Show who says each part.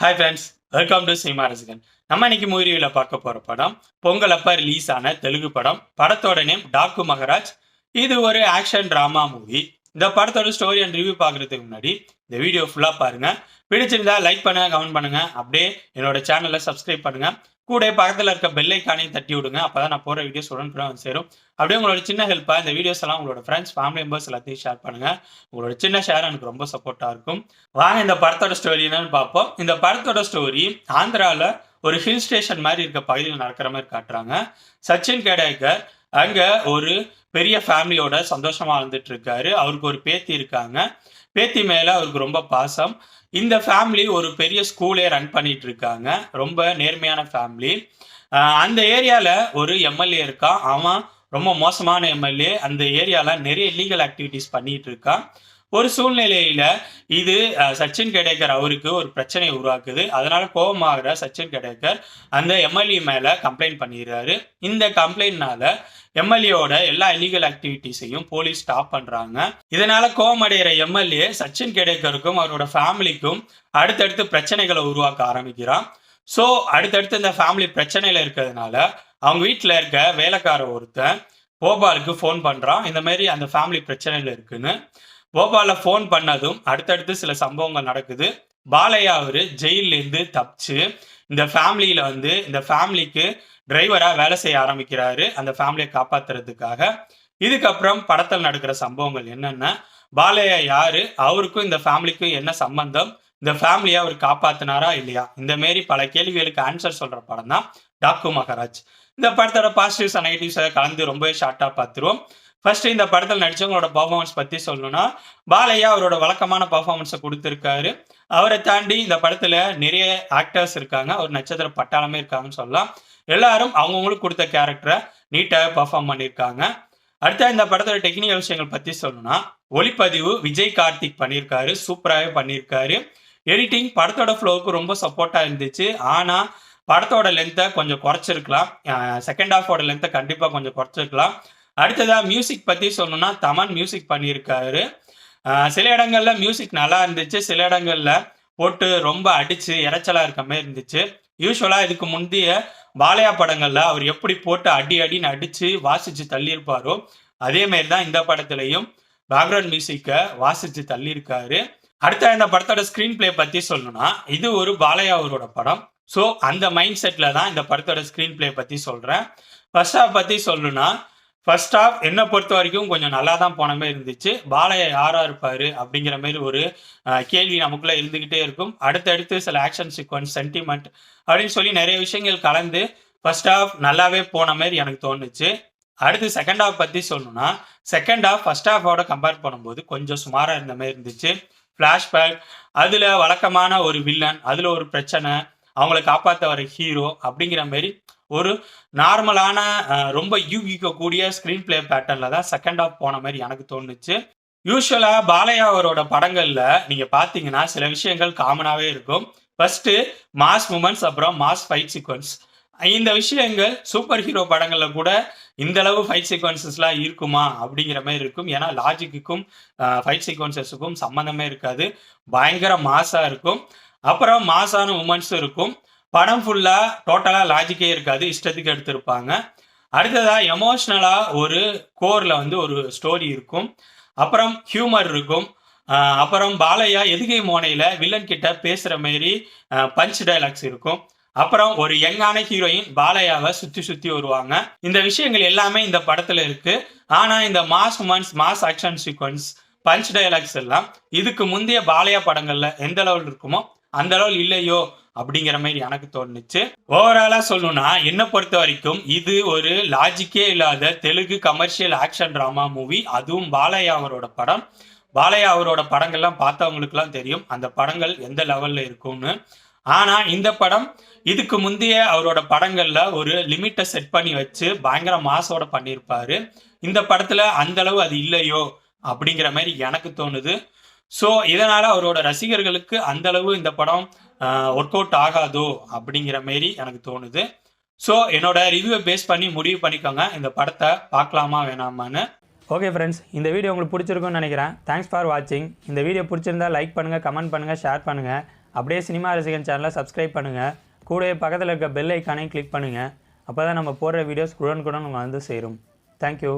Speaker 1: Hi friends welcome to cinema ரசிகன் நம்ம இன்னைக்கு மூவியில் பார்க்க போகிற படம் பொங்கல் அப்ப ரிலீஸ் ஆன தெலுங்கு படம் படத்தோட நேம் டாக்கு மகராஜ். இது ஒரு ஆக்ஷன் டிராமா மூவி இந்த படத்தோட ஸ்டோரி அண்ட் ரிவ்யூ பார்க்குறதுக்கு முன்னாடி இந்த வீடியோ ஃபுல்லாக பாருங்கள் பிடிச்சிருந்தா லைக் பண்ணுங்க கமெண்ட் பண்ணுங்கள் அப்படியே என்னோட சேனலை சப்ஸ்கிரைப் பண்ணுங்கள் கூட பக்கத்தில் இருக்க பெல்லைக்கானையும் தட்டி விடுங்க. அப்பதான் நான் போகிற வீடியோஸ் உடனுக்குடன் வந்து சேரும். அப்படியே உங்களோட சின்ன ஹெல்ப்பாக இந்த வீடியோஸ் எல்லாம் உங்களோட ஃப்ரெண்ட்ஸ் ஃபேமிலி மெம்பர்ஸ் எல்லாத்தையும் ஷேர் பண்ணுங்க. உங்களோட சின்ன ஷேர் எனக்கு ரொம்ப சப்போர்ட்டாக இருக்கும். வாங்க இந்த படத்தோட ஸ்டோரி என்னன்னு பார்ப்போம். இந்த படத்தோட ஸ்டோரி ஆந்திராவில் ஒரு ஹில் ஸ்டேஷன் மாதிரி இருக்க பகுதியில் நடக்கிற மாதிரி காட்டுறாங்க. சச்சின் கேடேக்கர் அங்கே ஒரு பெரிய ஃபேமிலியோட சந்தோஷமா வாழ்ந்துட்டு இருக்காரு. அவருக்கு ஒரு பேத்தி இருக்காங்க. பேத்தி மேலே அவருக்கு ரொம்ப பாசம். இந்த ஃபேமிலி ஒரு பெரிய ஸ்கூலே ரன் பண்ணிட்டு இருக்காங்க. ரொம்ப நேர்மையான ஃபேமிலி அந்த ஏரியாவில் ஒரு எம்எல்ஏ இருக்கான் அவன் ரொம்ப மோசமான எம்எல்ஏ அந்த ஏரியாவில் நிறைய லீகல் ஆக்டிவிட்டிஸ் பண்ணிட்டு இருக்கான் ஒரு சூழ்நிலையில இது சச்சின் கெடேக்கர் அவருக்கு ஒரு பிரச்சனையை உருவாக்குது. அதனால கோபமாகிற சச்சின் கெடேக்கர் அந்த எம்எல்ஏ மேல கம்ப்ளைண்ட் பண்ணிடுறாரு. இந்த கம்ப்ளைண்ட்னால எம்எல்ஏவோட எல்லா இல்லீகல் ஆக்டிவிட்டிஸையும் போலீஸ் ஸ்டாப் பண்றாங்க. இதனால கோமடைகிற எம்எல்ஏ சச்சின் கெடேக்கருக்கும் அவரோட ஃபேமிலிக்கும் அடுத்தடுத்து பிரச்சனைகளை உருவாக்க ஆரம்பிக்கிறான். ஸோ அடுத்தடுத்து இந்த ஃபேமிலி பிரச்சனையில இருக்கிறதுனால அவங்க வீட்டில் இருக்க வேலைக்கார ஒருத்தன் போபாலுக்கு ஃபோன் பண்றான். இந்த மாதிரி அந்த ஃபேமிலி பிரச்சனையில இருக்குன்னு. போபால ஃபோன் பண்ணதும் அடுத்தடுத்து சில சம்பவங்கள் நடக்குது. பாலையா அவரு ஜெயிலேருந்து தப்பிச்சு இந்த ஃபேமிலியில வந்து இந்த ஃபேமிலிக்கு டிரைவரா வேலை செய்ய ஆரம்பிக்கிறாரு. அந்த ஃபேமிலியை காப்பாத்துறதுக்காக. இதுக்கப்புறம் படத்தில் நடக்கிற சம்பவங்கள் என்னென்ன பாலையா யாரு? அவருக்கும் இந்த ஃபேமிலிக்கும் என்ன சம்பந்தம்? இந்த ஃபேமிலியை அவர் காப்பாத்தினாரா இல்லையா? இந்த மாரி பல கேள்விகளுக்கு ஆன்சர் சொல்ற படம் தான் டாக்கு மகராஜ். இந்த படத்தோட பாசிட்டிவ்ஸ் நெகட்டிவ்ஸை கலந்து ரொம்பவே ஷார்ட்டா பார்த்துருவோம் ஃபர்ஸ்ட் இந்த படத்தில் நடிச்சவங்களோட பர்ஃபார்மன்ஸ் பத்தி சொல்லணும்னா பாலையா அவரோட வழக்கமான பர்ஃபார்மன்ஸை கொடுத்துருக்காரு. அவரை தாண்டி இந்த படத்துல நிறைய ஆக்டர்ஸ் இருக்காங்க. ஒரு நட்சத்திர பட்டாளமே இருக்காங்கன்னு சொல்லலாம். எல்லாரும் அவங்கவுங்களுக்கு கொடுத்த கேரக்டரை நீட்டாக பர்ஃபார்ம் பண்ணியிருக்காங்க அடுத்த இந்த படத்தோட டெக்னிக்கல் விஷயங்கள் பற்றி சொல்லணும்னா ஒளிப்பதிவு விஜய் கார்த்திக் பண்ணியிருக்காரு சூப்பராகவே பண்ணியிருக்காரு எடிட்டிங் படத்தோட ஃப்ளோவுக்கு ரொம்ப சப்போர்ட்டாக இருந்துச்சு. ஆனால் படத்தோட லென்த்தை கொஞ்சம் குறைச்சிருக்கலாம். செகண்ட் ஹாஃபோட லென்த்தை கண்டிப்பாக கொஞ்சம் குறைச்சிருக்கலாம். அடுத்ததாக மியூசிக் பற்றி சொல்லணும்னா தமன் மியூசிக் பண்ணியிருக்காரு சில இடங்களில் மியூசிக் நல்லா இருந்துச்சு. சில இடங்களில் போட்டு ரொம்ப அடித்து இறைச்சலாக இருக்க மாதிரி இருந்துச்சு. யூஸ்வலாக இதுக்கு முந்தைய பாலையா படங்கள்ல அவர் எப்படி போட்டு அடி அடின்னு அடிச்சு வாசிச்சு தள்ளியிருப்பாரோ அதே மாதிரி தான் இந்த படத்துலையும் பேக்ரவுண்ட் மியூசிக்கை வாசிச்சு தள்ளியிருக்காரு. அடுத்த இந்த படத்தோட ஸ்கிரீன் பிளே பத்தி சொல்லணும்னா இது ஒரு பாலையா அவரோட படம். ஸோ அந்த மைண்ட் செட்ல தான் இந்த படத்தோட ஸ்கிரீன் பிளே பத்தி சொல்றேன். ஃபர்ஸ்ட் ஹாஃப் பத்தி சொல்லணும்னா ஃபர்ஸ்ட் ஆஃப் என்னை பொறுத்த வரைக்கும் கொஞ்சம் நல்லா தான் போன மாதிரி இருந்துச்சு. பாலையா யாரா இருப்பாரு அப்படிங்கிற மாதிரி ஒரு கேள்வி நமக்குள்ள இருந்துகிட்டே இருக்கும். அடுத்தடுத்து சில ஆக்ஷன் சீக்வன்ஸ் சென்டிமெண்ட் அப்படின்னு சொல்லி நிறைய விஷயங்கள் கலந்து ஃபர்ஸ்ட் ஹாஃப் நல்லாவே போன மாதிரி எனக்கு தோணுச்சு. அடுத்து செகண்ட் ஹாஃப் பத்தி சொல்லணும்னா செகண்ட் ஹாஃப் ஃபர்ஸ்ட் ஹாஃபோட கம்பேர் பண்ணும்போது கொஞ்சம் சுமாரா இருந்த மாதிரி இருந்துச்சு. ஃப்ளாஷ்பேக் அதுல வழக்கமான ஒரு வில்லன் அதுல ஒரு பிரச்சனை அவங்கள காப்பாற்ற வர ஹீரோ அப்படிங்கிற மாதிரி ஒரு நார்மலான ரொம்ப யூகிக்கக்கூடிய ஸ்க்ரீன் பிளே பேட்டர்னில் தான் செகண்ட் ஆஃப் போன மாதிரி எனக்கு தோணுச்சு. யூஸ்வலாக பாலையா அவரோட படங்களில் நீங்கள் பார்த்தீங்கன்னா சில விஷயங்கள் காமனாகவே இருக்கும். ஃபஸ்ட்டு மாஸ் மூமெண்ட்ஸ் அப்புறம் மாஸ் ஃபைட் சீக்வன்ஸ் இந்த விஷயங்கள் சூப்பர் ஹீரோ படங்களில் கூட இந்த அளவு ஃபைட் சீக்வன்சஸ்லாம் இருக்குமா அப்படிங்கிற மாதிரி இருக்கும். ஏன்னா லாஜிக்குக்கும் ஃபைட் சீக்வன்சஸுக்கும் சம்மந்தமே இருக்காது. பயங்கர மாஸாக இருக்கும். அப்புறம் மாஸான உமன்ஸும் இருக்கும். படம் ஃபுல்லா டோட்டலா லாஜிக்கே இருக்காது இஷ்டத்துக்கு எடுத்திருப்பாங்க. அடுத்ததா எமோஷ்னலா ஒரு கோர்ல வந்து ஒரு ஸ்டோரி இருக்கும். அப்புறம் ஹியூமர் இருக்கும். அப்புறம் பாலையா எதுகை மோனையில வில்லன் கிட்ட பேசுற மாதிரி பஞ்ச் டைலாக்ஸ் இருக்கும். அப்புறம் ஒரு யங்கான ஹீரோயின் பாலையாவை சுத்தி சுத்தி வருவாங்க. இந்த விஷயங்கள் எல்லாமே இந்த படத்துல இருக்கு. ஆனா இந்த mass women's mass action sequence punch dialogues எல்லாம் இதுக்கு முந்தைய பாலையா படங்கள்ல எந்த லெவல் இருக்குமோ அந்த அளவில் இல்லையோ அப்படிங்கிற மாதிரி எனக்கு தோணுச்சு. ஓவராலா சொல்லணும்னா என்னை பொறுத்த வரைக்கும் இது ஒரு லாஜிக்கே இல்லாத Telugu commercial action drama movie அதுவும் பாலையா அவரோட படம். பாலையா அவரோட படங்கள்லாம் பார்த்தவங்களுக்குலாம் தெரியும். அந்த படங்கள் எந்த லெவல்ல இருக்கும்னு. ஆனா இந்த படம் இதுக்கு முந்தைய அவரோட படங்கள்ல ஒரு லிமிட்டை செட் பண்ணி வச்சு பயங்கர மாசோட பண்ணியிருப்பாரு. இந்த படத்துல அந்த அளவு அது இல்லையோ அப்படிங்கிற மாதிரி எனக்கு தோணுது. ஸோ இதனால் அவரோட ரசிகர்களுக்கு அந்த அளவு இந்த படம் ஒர்க் அவுட் ஆகாதோ அப்படிங்கிற மாரி எனக்கு தோணுது. ஸோ என்னோட ரிவ்யூவை பேஸ் பண்ணி முடிவு பண்ணிக்கோங்க. இந்த படத்தை பார்க்கலாமா வேணாமான்னு. ஓகே ஃப்ரெண்ட்ஸ் இந்த வீடியோ உங்களுக்கு பிடிச்சிருக்கும்னு நினைக்கிறேன். தேங்க்ஸ் ஃபார் வாட்சிங் இந்த வீடியோ பிடிச்சிருந்தா லைக் பண்ணுங்கள் கமெண்ட் பண்ணுங்கள் ஷேர் பண்ணுங்கள் அப்படியே சினிமா ரசிகன் சேனலை சப்ஸ்கிரைப் பண்ணுங்கள் கூடவே பக்கத்தில் இருக்க பெல் ஐக்கானையும் கிளிக் பண்ணுங்கள் அப்போ தான் நம்ம போடுற வீடியோஸ் குடன் உங்களை வந்து சேரும். தேங்க்யூ